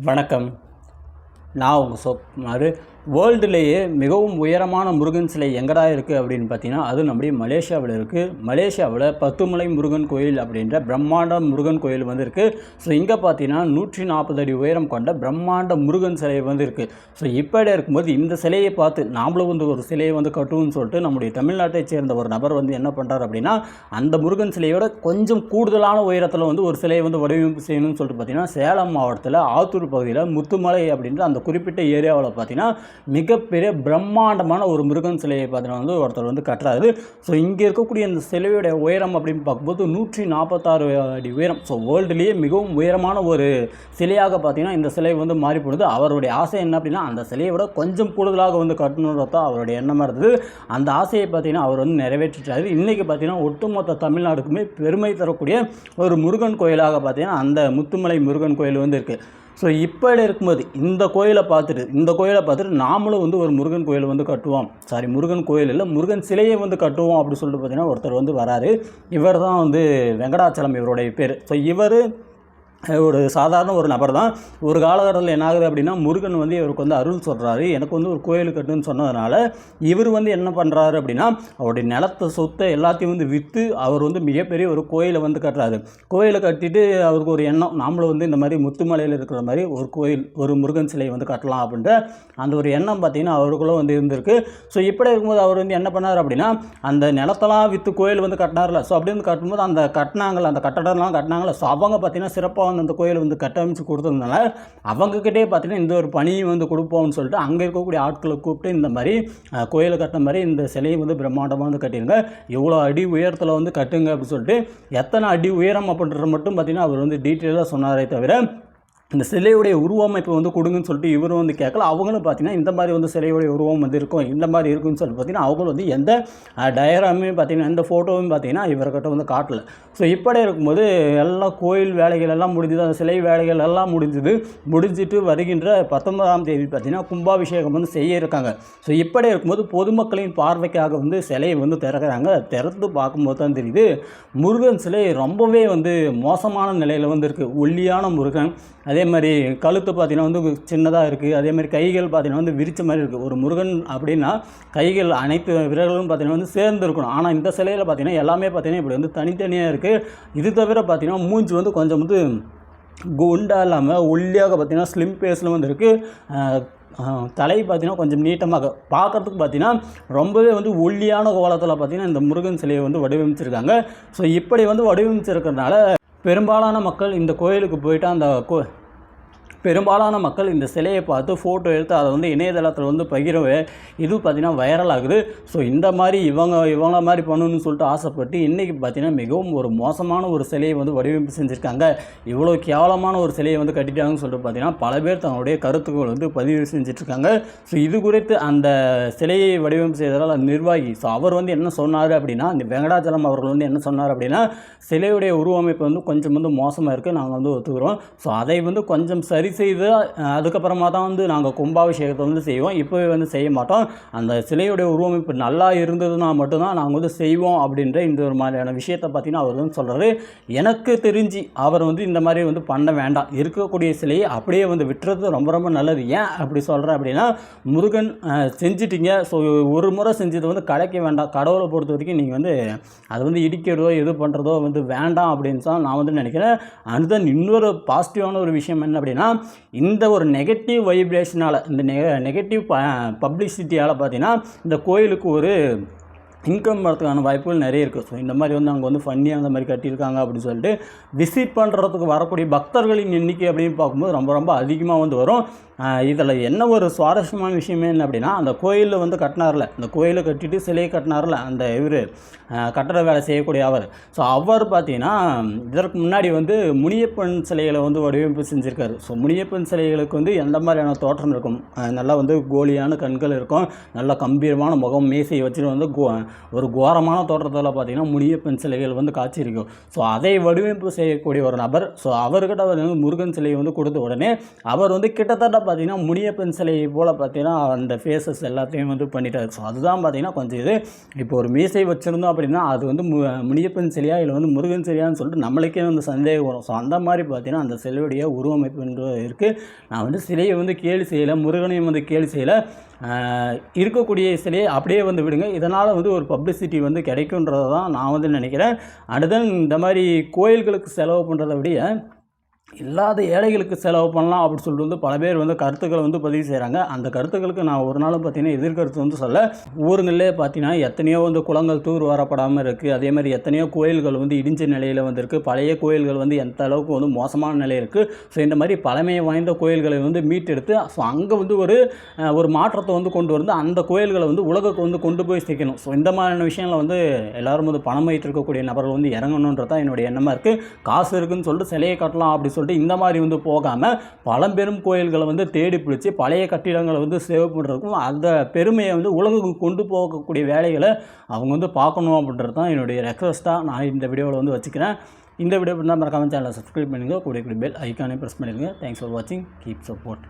வணக்கம். நான் உங்கள் சோப்மாரு வேர்ல்டுலேயே மிகவும் உயரமான முருகன் சிலை எங்கடா இருக்குது அப்படின்னு பார்த்தீங்கன்னா அது நம்முடைய மலேசியாவில் இருக்குது மலேசியாவில் பத்துமலை முருகன் கோயில் அப்படின்ற பிரம்மாண்ட முருகன் கோயில் வந்து இருக்குது ஸோ இங்கே பார்த்தீங்கன்னா நூற்றி நாற்பது அடி உயரம் கொண்ட பிரம்மாண்ட முருகன் சிலை வந்து இருக்குது ஸோ இப்படி இருக்கும்போது இந்த சிலையை பார்த்து நாமளும் வந்து ஒரு சிலையை வந்து கட்டுவோம்னு சொல்லிட்டு நம்முடைய தமிழ்நாட்டை சேர்ந்த ஒரு நபர் வந்து என்ன பண்ணுறாரு அப்படின்னா அந்த முருகன் சிலையோட கொஞ்சம் கூடுதலான உயரத்தில் வந்து ஒரு சிலையை வந்து வடிவமைப்பு செய்யணும்னு சொல்லிட்டு பார்த்தீங்கன்னா சேலம் மாவட்டத்தில் ஆத்தூர் பகுதியில் முத்துமலை அப்படின்ற அந்த குறிப்பிட்ட ஏரியாவில் பார்த்தீங்கன்னா மிகப்பெரிய பிரம்மாண்டமான ஒரு முருகன் சிலையை பார்த்தீங்கன்னா வந்து ஒருத்தர் வந்து கட்டுறாரு. ஸோ இங்கே இருக்கக்கூடிய இந்த சிலையுடைய உயரம் அப்படின்னு பார்க்கும்போது நூற்றி நாற்பத்தாறு அடி உயரம். ஸோ வேர்ல்டுலேயே மிகவும் உயரமான ஒரு சிலையாக பார்த்தீங்கன்னா இந்த சிலை வந்து மாறி போடுது அவருடைய ஆசை என்ன அப்படின்னா அந்த சிலையை விட கொஞ்சம் கூடுதலாக வந்து கட்டணுன்றது அவருடைய எண்ணமாக இருந்தது. அந்த ஆசையை பார்த்தீங்கன்னா அவர் வந்து நிறைவேற்றிட்டாரு. இன்றைக்கி பார்த்தீங்கன்னா ஒட்டுமொத்த தமிழ்நாடுக்குமே பெருமை தரக்கூடிய ஒரு முருகன் கோயிலாக பார்த்தீங்கன்னா அந்த முத்துமலை முருகன் கோயில் வந்து இருக்குது ஸோ இப்போ இருக்கும்போது இந்த கோயிலை பார்த்துட்டு இந்த கோயிலை பார்த்துட்டு நாமளும் வந்து ஒரு முருகன் கோயில் வந்து கட்டுவோம். சாரி முருகன் கோயில் இல்லை முருகன் சிலையை வந்து கட்டுவோம் அப்படின்னு சொல்லிட்டு பார்த்தீங்கன்னா ஒருத்தர் வந்து வராரு. இவர் தான் வந்து வெங்கடாச்சலம் இவருடைய பேர். ஸோ இவர் ஒரு சாதாரண ஒரு நபர் தான் ஒரு காலகட்டத்தில் என்ன ஆகுது அப்படின்னா முருகன் வந்து இவருக்கு வந்து அருள் சொல்கிறாரு எனக்கு வந்து ஒரு கோயில் கட்டுன்னு சொன்னதுனால இவர் வந்து என்ன பண்ணுறாரு அப்படின்னா அவருடைய நிலத்தை சொத்தை எல்லாத்தையும் வந்து விற்று அவர் வந்து மிகப்பெரிய ஒரு கோயிலை வந்து கட்டுறாரு. கோயிலை கட்டிட்டு அவருக்கு ஒரு எண்ணம் நாமளும் வந்து இந்த மாதிரி முத்துமலையில் இருக்கிற மாதிரி ஒரு கோயில் ஒரு முருகன் சிலையை வந்து கட்டலாம் அப்படின்ற அந்த ஒரு எண்ணம் பார்த்திங்கன்னா அவருக்குள்ளே வந்து இருந்திருக்கு. ஸோ இப்படி இருக்கும்போது அவர் வந்து என்ன பண்ணார் அப்படின்னா அந்த நிலத்தெல்லாம் விற்று கோயில் வந்து கட்டினார்ல. ஸோ அப்படி வந்து கட்டும்போது அந்த கட்டினாங்கள அந்த கட்டடம்லாம் கட்டினாங்களே ஸோ அவங்க பார்த்தீங்கன்னா சிறப்பாக வந்து அந்த கோயிலை வந்து கட்டமைச்சு கொடுத்ததுனால அவங்கக்கிட்டே பார்த்தீங்கன்னா இந்த ஒரு பணியை வந்து கொடுப்போம்னு சொல்லிட்டு அங்கே இருக்கக்கூடிய ஆட்களை கூப்பிட்டு இந்த மாதிரி கோயிலை கட்டின மாதிரி இந்த சிலையை வந்து பிரம்மாண்டமாக வந்து கட்டிடுங்க இவ்வளோ அடி உயரத்தில் வந்து கட்டுங்க அப்படின்னு சொல்லிட்டு எத்தனை அடி உயரம் அப்படின்றது மட்டும் பார்த்தீங்கன்னா அவர் வந்து டீட்டெயிலாக சொன்னாரே தவிர இந்த சிலையுடைய உருவமைப்பு வந்து கொடுங்கன்னு சொல்லிட்டு இவரும் வந்து கேட்கல. அவங்களும் பார்த்தீங்கன்னா இந்த மாதிரி வந்து சிலையுடைய உருவம் வந்து இருக்கும் இந்த மாதிரி இருக்குன்னு சொல்லி பார்த்தீங்கன்னா அவங்களும் வந்து எந்த டயராமே பார்த்தீங்கன்னா எந்த ஃபோட்டோவும் பார்த்தீங்கன்னா இவர்கிட்ட வந்து காட்டல. ஸோ இப்படி இருக்கும்போது எல்லாம் கோயில் வேலைகள் எல்லாம் முடிஞ்சது அந்த சிலை வேலைகள் எல்லாம் முடிஞ்சது முடிஞ்சிட்டு வருகின்ற பத்தொன்பதாம் தேதி பார்த்தீங்கன்னா கும்பாபிஷேகம் வந்து செய்ய இருக்காங்க. ஸோ இப்படி இருக்கும்போது பொதுமக்களின் பார்வைக்காக வந்து சிலையை வந்து திறக்கிறாங்க. திறந்து பார்க்கும்போது தான் தெரியுது முருகன் சிலை ரொம்பவே வந்து மோசமான நிலையில் வந்து இருக்குது ஒல்லியான முருகன் அதே அதே மாதிரி கழுத்து பார்த்தீங்கன்னா வந்து சின்னதாக இருக்குது அதே மாதிரி கைகள் பார்த்தீங்கன்னா வந்து விரிச்ச மாதிரி இருக்குது ஒரு முருகன் அப்படின்னா கைகள் அனைத்து விரல்களும் பார்த்தீங்கன்னா வந்து சேர்ந்து இருக்கணும். ஆனால் இந்த சிலையில் பார்த்தீங்கன்னா எல்லாமே பார்த்தீங்கன்னா இப்படி வந்து தனித்தனியாக இருக்குது இது தவிர பார்த்தீங்கன்னா மூஞ்சி வந்து கொஞ்சம் வந்து குண்டாக இல்லாமல் ஒல்லியாக பார்த்தீங்கன்னா ஸ்லிம் பேஸில் வந்து இருக்குது தலை பார்த்தீங்கன்னா கொஞ்சம் நீட்டமாக பார்க்கறதுக்கு பார்த்தீங்கன்னா ரொம்பவே வந்து ஒல்லியான கோலத்தில் பார்த்தீங்கன்னா இந்த முருகன் சிலையை வந்து வடிவமைச்சிருக்காங்க. ஸோ இப்படி வந்து வடிவமைச்சிருக்கிறதுனால பெரும்பாலான மக்கள் இந்த கோயிலுக்கு போயிட்டு அந்த கோ பெரும்பாலான மக்கள் இந்த சிலையை பார்த்து ஃபோட்டோ எடுத்து அதை வந்து இணையதளத்தில் வந்து பகிரவே இது பார்த்திங்கன்னா வைரல் ஆகுது. ஸோ இந்த மாதிரி இவங்க இவங்கள மாதிரி பண்ணணும்னு சொல்லிட்டு ஆசைப்பட்டு இன்றைக்கி பார்த்தீங்கன்னா மிகவும் ஒரு மோசமான ஒரு சிலையை வந்து வடிவமைப்பு செஞ்சுருக்காங்க. இவ்வளோ கேவலமான ஒரு சிலையை வந்து கட்டிட்டாங்கன்னு சொல்லிட்டு பார்த்தீங்கன்னா பல பேர் தன்னுடைய கருத்துக்கள் வந்து பதிவு செஞ்சுட்ருக்காங்க ஸோ இது குறித்து அந்த சிலையை வடிவமைப்பு செய்ததால் அந்த நிர்வாகி ஸோ அவர் வந்து என்ன சொன்னார் அப்படின்னா இந்த வெங்கடாச்சலம் அவர்கள் வந்து என்ன சொன்னார் அப்படின்னா சிலையுடைய உருவமைப்பு வந்து கொஞ்சம் வந்து மோசமாக இருக்குது நாங்கள் வந்து ஒத்துக்கிறோம். ஸோ அதை வந்து கொஞ்சம் சரி செய்து அதுக்கப்புறமா தான் வந்து நாங்கள் கும்பாபிஷேகத்தை வந்து செய்வோம். இப்போவே வந்து செய்ய மாட்டோம். அந்த சிலையுடைய உருவமைப்பு நல்லா இருந்ததுன்னா மட்டும்தான் நாங்கள் வந்து செய்வோம் அப்படின்ற இந்த ஒரு மாதிரியான விஷயத்தை பார்த்தீங்கன்னா அவர் வந்து சொல்கிறாரு எனக்கு தெரிஞ்சு அவர் வந்து இந்த மாதிரி வந்து பண்ண வேண்டாம். இருக்கக்கூடிய சிலையை அப்படியே வந்து விட்டுறது ரொம்ப ரொம்ப நல்லது. ஏன் அப்படி சொல்கிறேன் அப்படின்னா முருகன் செஞ்சிட்டிங்க. ஸோ ஒரு முறை செஞ்சது வந்து கடைக்க வேண்டாம். கடவுளை பொறுத்த வரைக்கும் நீங்கள் வந்து அதை வந்து இடிக்கிறதோ எது பண்ணுறதோ வந்து வேண்டாம் அப்படின்னு தான் நான் வந்து நினைக்கிறேன். அண்ட் தென் இன்னொரு பாசிட்டிவான ஒரு விஷயம் என்ன அப்படின்னா இந்த ஒரு நெகட்டிவ் வைப்ரேஷனால் இந்த நெ நெகட்டிவ் ப பப்ளிசிட்டியால் பார்த்தீங்கன்னா இந்த கோயிலுக்கு ஒரு இன்கம் வரதுக்கான வாய்ப்புகள் நிறைய இருக்குது ஸோ இந்த மாதிரி வந்து அங்கே வந்து ஃபன்னியாக அந்த மாதிரி கட்டியிருக்காங்க அப்படின்னு சொல்லிட்டு விசிட் பண்ணுறதுக்கு வரக்கூடிய பக்தர்களின் எண்ணிக்கை அப்படின்னு பார்க்கும்போது ரொம்ப ரொம்ப அதிகமாக வந்து வரும். இதில் என்ன ஒரு சுவாரஸ்யமான விஷயமே என்ன அப்படின்னா அந்த கோயிலில் வந்து கட்டினார்ல. அந்த கோயிலை கட்டிட்டு சிலையை கட்டினார்ல. அந்த இவர் கட்டட வேலை செய்யக்கூடிய அவர். ஸோ அவர் பார்த்தீங்கன்னா இதற்கு முன்னாடி வந்து முனியப்பன் சிலைகளை வந்து வடிவமைப்பு செஞ்சுருக்காரு. ஸோ முனியப்பன் சிலைகளுக்கு வந்து எந்த மாதிரியான தோற்றம் இருக்கும்? நல்லா வந்து கோலியான கண்கள் இருக்கும். நல்ல கம்பீரமான முகம் மேசையை வச்சுட்டு வந்து கோ ஒரு கோரமான தோற்றத்தில் பார்த்தீங்கன்னா முனியப்பன் சிலைகள் வந்து காட்சி இருக்கும் ஸோ அதை வடிவமைப்பு செய்யக்கூடிய ஒரு நபர். ஸோ அவர்கிட்ட அவர் வந்து முருகன் சிலையை வந்து கொடுத்த உடனே அவர் வந்து கிட்டத்தட்ட பார்த்திங்கன்னா முனியப்பன் சிலை போல் பார்த்திங்கன்னா அந்த ஃபேஸஸ் எல்லாத்தையும் வந்து பண்ணிட்டாரு. ஸோ அதுதான் பார்த்தீங்கன்னா கொஞ்சம் இது இப்போ ஒரு மீசை வச்சுருந்தோம் அப்படின்னா அது வந்து மு முனியப்பன் சிலையா இல்லை வந்து முருகன் சிலையான்னு சொல்லிட்டு நம்மளுக்கே வந்து சந்தேகம் வரும். ஸோ அந்த மாதிரி பார்த்தீங்கன்னா அந்த சிலையுடைய உருவமைப்புன்ற இருக்குது நான் வந்து சிலையை வந்து கேலி செய்யலை முருகனையும் வந்து கேலி செய்யலை. இருக்கக்கூடிய சிலையை அப்படியே வந்து விடுங்க. இதனால் வந்து ஒரு பப்ளிசிட்டி வந்து கிடைக்குன்றதை தான் நான் வந்து நினைக்கிறேன். அடுத்த இந்த மாதிரி கோயில்களுக்கு செலவு பண்ணுறத விட இல்லாத ஏழைகளுக்கு செலவு பண்ணலாம் அப்படின்னு சொல்லிட்டு வந்து பல பேர் வந்து கருத்துக்களை வந்து பதிவு செய்கிறாங்க அந்த கருத்துக்களுக்கு நான் ஒரு நாளும் பார்த்தீங்கன்னா எதிர்கருத்து வந்து சொல்ல ஊருங்களிலே பார்த்தீங்கன்னா எத்தனையோ வந்து குளங்கள் தூர் வரப்படாமல் இருக்குது அதே மாதிரி எத்தனையோ கோயில்கள் வந்து இடிஞ்ச நிலையில் வந்திருக்கு. பழைய கோயில்கள் வந்து எந்த அளவுக்கு வந்து மோசமான நிலை இருக்குது ஸோ இந்த மாதிரி பழமை வாய்ந்த கோயில்களை வந்து மீட்டெடுத்து ஸோ அங்கே வந்து ஒரு ஒரு மாற்றத்தை வந்து கொண்டு வந்து அந்த கோயில்களை வந்து உலகுக்கு வந்து கொண்டு போய் சேர்க்கணும். ஸோ இந்த மாதிரியான விஷயங்களை வந்து எல்லாரும் வந்து பணம் வைத்திருக்கக்கூடிய நபர்கள் வந்து இறங்கணுன்றது தான் என்னுடைய எண்ணமாக இருக்குது காசு இருக்குன்னு சொல்லிட்டு சிலையை கட்டலாம் அப்படி சொல்லிட்டு இந்த மாதிரி வந்து போகாமல் பழம்பெரும் கோயில்களை வந்து தேடி பிடிச்சி பழைய கட்டிடங்களை வந்து சேவ் பண்ணுறதுக்கும் அந்த பெருமையை வந்து உலகுக்கு கொண்டு போகக்கூடிய வேலைகளை அவங்க வந்து பார்க்கணும் அப்படின்றது தான் என்னுடைய ரெக்வஸ்ட்டாக நான் இந்த வீடியோவில் வந்து வச்சுக்கிறேன். இந்த வீடியோ பண்ணால் மறக்காமல் சேனலை சப்ஸ்கிரைப் பண்ணுங்கள் கூடிய கூடிய பெல் ஐக்கானே ப்ரெஸ் பண்ணிடுங்க தேங்க்ஸ் ஃபார் வாட்சிங் கீப் சப்போர்ட்